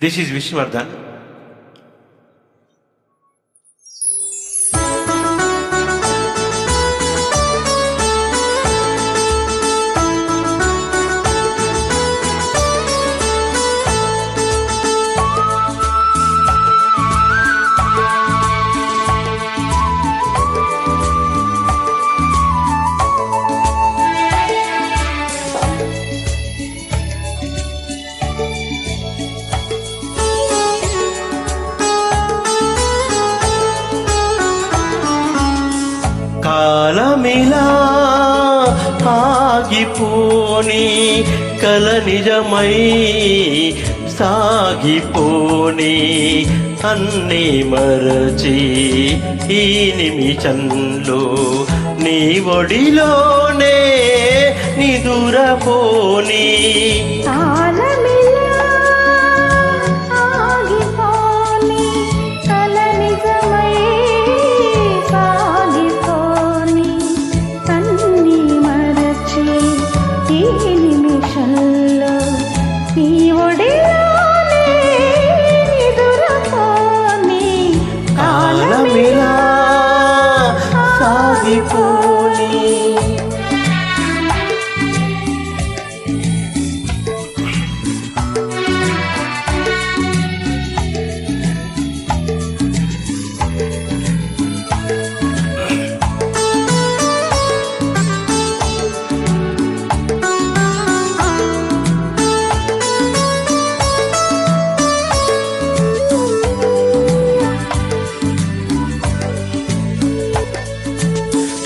This is Vishnuvardhan మిలా ఆగిపోని కల నిజమై సాగిపోని అన్ని మరచి ఈ నిమిషంలో నీ ఒడిలోనే నిదురపోని కాలమిలా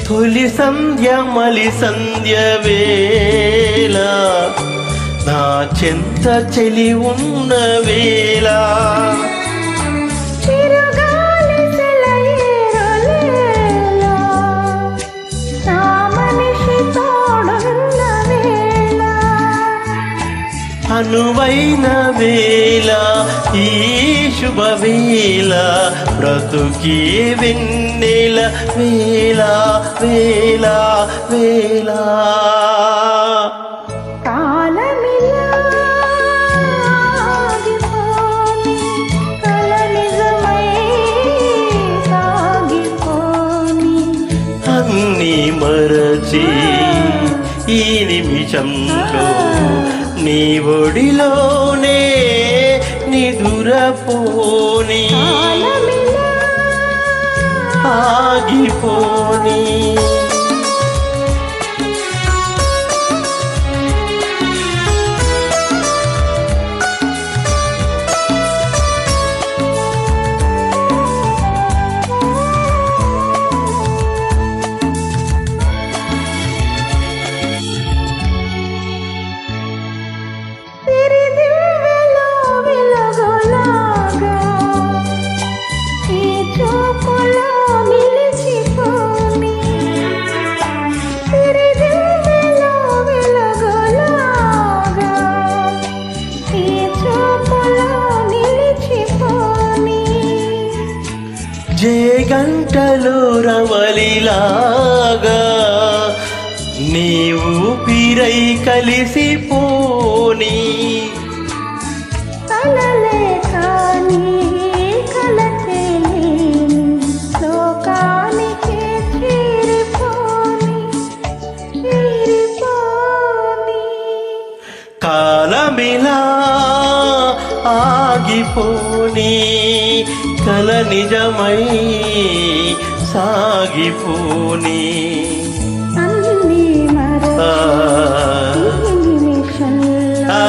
తొలి సంధ్య మలి సంధ్య వేళ. నా చెంత చెలి ఉన్న వేళ. అనువైన వేళ. ఈ శుభ వేళ బ్రతుకి వెన్నెల వేళ వేళ వేళ. అన్ని మరచి ఈ నిమిషంలో నీ ఒడిలోనే కాలమిలా ఆగిపోని. జయగంటలు రవలిలాగా నీవు పిరై కలిసిపోని కాలమిలా ఆగిపోని. కల నిజమై సాగిపోని. అన్ని మరచి ఆ,